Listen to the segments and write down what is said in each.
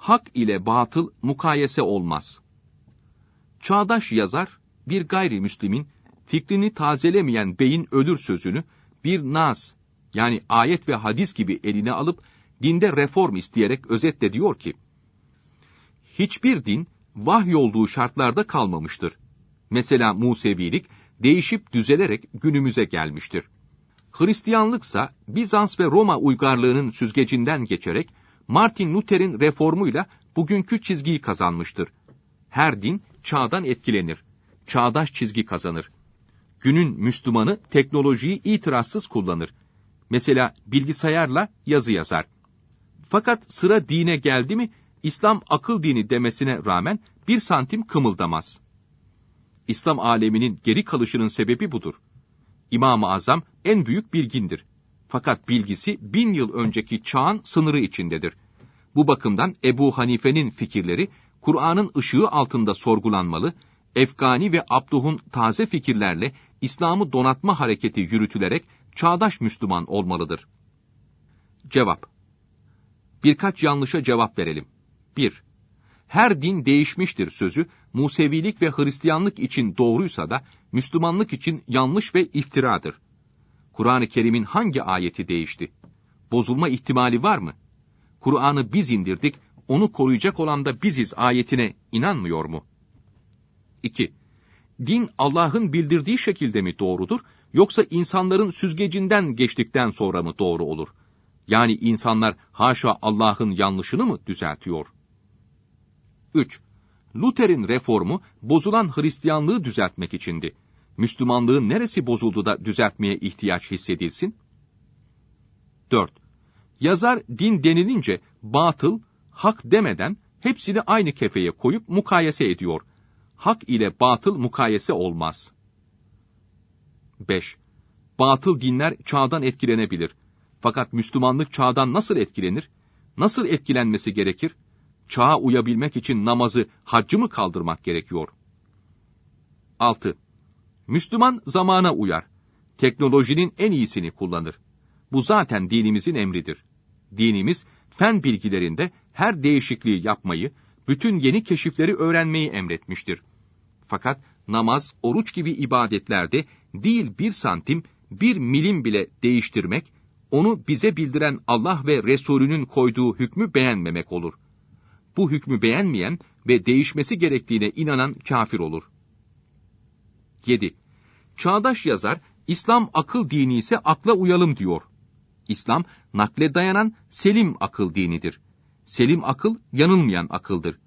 hak ile batıl mukayese olmaz. Çağdaş yazar, bir gayrimüslimin fikrini tazelemeyen beyin ölür sözünü bir naz yani ayet ve hadis gibi eline alıp dinde reform isteyerek özetle diyor ki, hiçbir din vahyolduğu şartlarda kalmamıştır. Mesela Musevilik değişip düzelerek günümüze gelmiştir. Hristiyanlıksa Bizans ve Roma uygarlığının süzgecinden geçerek Martin Luther'in reformuyla bugünkü çizgiyi kazanmıştır. Her din çağdan etkilenir. Çağdaş çizgi kazanır. Günün Müslümanı teknolojiyi itirazsız kullanır. Mesela bilgisayarla yazı yazar. Fakat sıra dine geldi mi, İslam akıl dini demesine rağmen bir santim kımıldamaz. İslam aleminin geri kalışının sebebi budur. İmam-ı Azam en büyük bilgindir. Fakat bilgisi bin yıl önceki çağın sınırı içindedir. Bu bakımdan Ebu Hanife'nin fikirleri Kur'an'ın ışığı altında sorgulanmalı, Efgani ve Abduh'un taze fikirlerle İslam'ı donatma hareketi yürütülerek çağdaş Müslüman olmalıdır. Cevap Birkaç yanlışa cevap verelim. 1. Her din değişmiştir sözü Musevilik ve Hristiyanlık için doğruysa da Müslümanlık için yanlış ve iftiradır. Kur'an-ı Kerim'in hangi ayeti değişti? Bozulma ihtimali var mı? Kur'an'ı biz indirdik, onu koruyacak olan da biziz ayetine inanmıyor mu? 2. Din Allah'ın bildirdiği şekilde mi doğrudur, yoksa insanların süzgecinden geçtikten sonra mı doğru olur? Yani insanlar haşa Allah'ın yanlışını mı düzeltiyor? 3. Luther'in reformu bozulan Hristiyanlığı düzeltmek içindi. Müslümanlığın neresi bozuldu da düzeltmeye ihtiyaç hissedilsin? 4. Yazar din denilince batıl, hak demeden hepsini aynı kefeye koyup mukayese ediyor. Hak ile batıl mukayese olmaz. 5. Batıl dinler çağdan etkilenebilir. Fakat Müslümanlık çağdan nasıl etkilenir? Nasıl etkilenmesi gerekir? Çağa uyabilmek için namazı, haccı mı kaldırmak gerekiyor? 6. Müslüman zamana uyar. Teknolojinin en iyisini kullanır. Bu zaten dinimizin emridir. Dinimiz, fen bilgilerinde her değişikliği yapmayı, bütün yeni keşifleri öğrenmeyi emretmiştir. Fakat namaz, oruç gibi ibadetlerde değil bir santim, bir milim bile değiştirmek, onu bize bildiren Allah ve Resulünün koyduğu hükmü beğenmemek olur. Bu hükmü beğenmeyen ve değişmesi gerektiğine inanan kafir olur. 7. Çağdaş yazar, İslam akıl dini ise akla uyalım diyor. İslam, nakle dayanan selim akıl dinidir. Selim akıl, yanılmayan akıldır.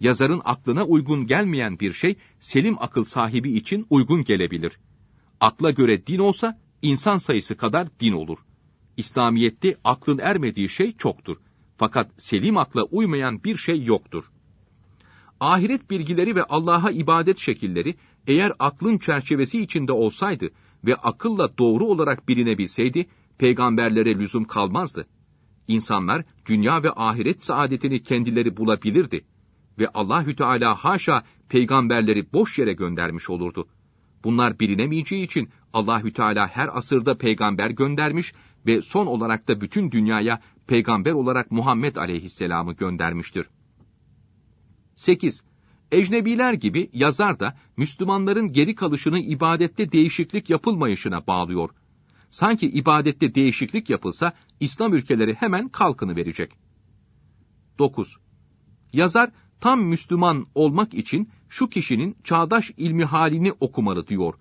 Yazarın aklına uygun gelmeyen bir şey, selim akıl sahibi için uygun gelebilir. Akla göre din olsa, insan sayısı kadar din olur. İslamiyette aklın ermediği şey çoktur. Fakat selim akla uymayan bir şey yoktur. Ahiret bilgileri ve Allah'a ibadet şekilleri eğer aklın çerçevesi içinde olsaydı ve akılla doğru olarak bilinebilseydi, peygamberlere lüzum kalmazdı. İnsanlar dünya ve ahiret saadetini kendileri bulabilirdi ve Allahü Teala haşa peygamberleri boş yere göndermiş olurdu. Bunlar bilinemeyeceği için Allahü Teala her asırda peygamber göndermiş ve son olarak da bütün dünyaya peygamber olarak Muhammed aleyhisselamı göndermiştir. 8. Ecnebiler gibi yazar da Müslümanların geri kalışını ibadette değişiklik yapılmayışına bağlıyor. Sanki ibadette değişiklik yapılsa İslam ülkeleri hemen kalkını verecek. 9. Yazar tam Müslüman olmak için şu kişinin çağdaş ilmi halini okumalı diyor.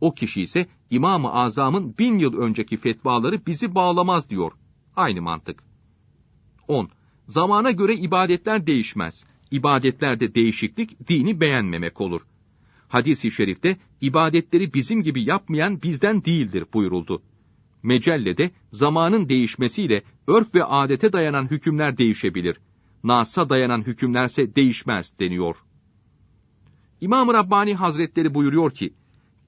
O kişi ise İmam-ı Azam'ın bin yıl önceki fetvaları bizi bağlamaz diyor. Aynı mantık. 10. Zamana göre ibadetler değişmez. İbadetlerde değişiklik dini beğenmemek olur. Hadis-i şerifte ibadetleri bizim gibi yapmayan bizden değildir buyuruldu. Mecellede zamanın değişmesiyle örf ve adete dayanan hükümler değişebilir. Nas'a dayanan hükümlerse değişmez deniyor. İmam-ı Rabbani Hazretleri buyuruyor ki,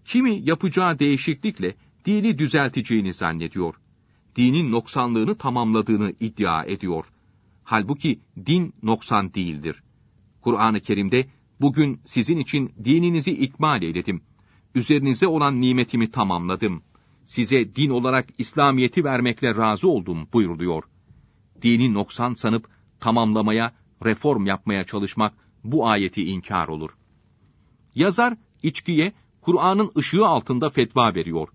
kimi yapacağı değişiklikle dini düzelteceğini zannediyor. Dinin noksanlığını tamamladığını iddia ediyor. Halbuki din noksan değildir. Kur'an-ı Kerim'de bugün sizin için dininizi ikmal eyledim. Üzerinize olan nimetimi tamamladım. Size din olarak İslamiyeti vermekle razı oldum buyuruluyor. Dini noksan sanıp tamamlamaya, reform yapmaya çalışmak bu ayeti inkar olur. Yazar içkiye Kur'an'ın ışığı altında fetva veriyor.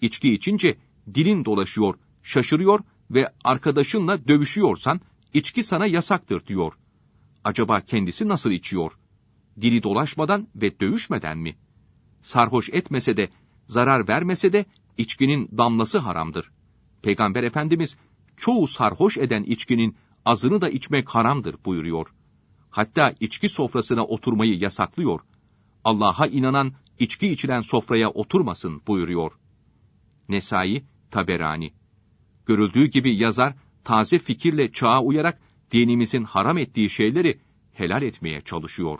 İçki içince dilin dolaşıyor, şaşırıyor ve arkadaşınla dövüşüyorsan içki sana yasaktır diyor. Acaba kendisi nasıl içiyor? Dili dolaşmadan ve dövüşmeden mi? Sarhoş etmese de, zarar vermese de içkinin damlası haramdır. Peygamber Efendimiz çoğu sarhoş eden içkinin azını da içmek haramdır buyuruyor. Hatta içki sofrasına oturmayı yasaklıyor. Allah'a inanan içki içilen sofraya oturmasın buyuruyor. Nesai, Taberani. Görüldüğü gibi yazar taze fikirle çağa uyarak dinimizin haram ettiği şeyleri helal etmeye çalışıyor.